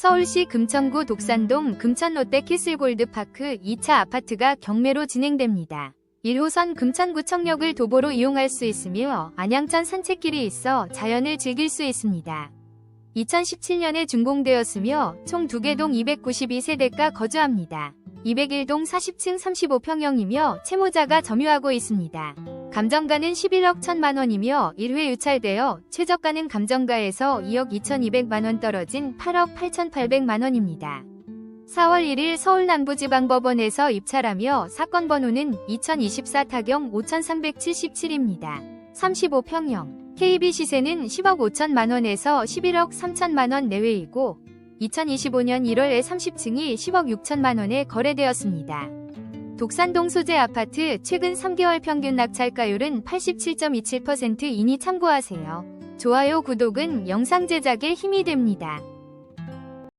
서울시 금천구 독산동 금천롯데 키슬골드파크 2차 아파트가 경매로 진행됩니다. 1호선 금천구청역을 도보로 이용할 수 있으며 안양천 산책길이 있어 자연을 즐길 수 있습니다. 2017년에 준공되었으며 총 2개 동 292세대가 거주합니다. 201동 40층 35평형이며 채무자가 점유하고 있습니다. 감정가는 11억 1천만 원이며 1회 유찰되어 최저가는 감정가에서 2억 2,200만 원 떨어진 8억 8,800만 원입니다. 4월 1일 서울남부지방법원에서 입찰하며 사건 번호는 2024 타경 5377입니다. 35평형. KB 시세는 10억 5천만 원에서 11억 3천만 원 내외이고 2025년 1월에 30층이 10억 6천만 원에 거래되었습니다. 독산동 소재 아파트 최근 3개월 평균 낙찰가율은 87.27%이니 참고하세요. 좋아요, 구독은 영상 제작에 힘이 됩니다.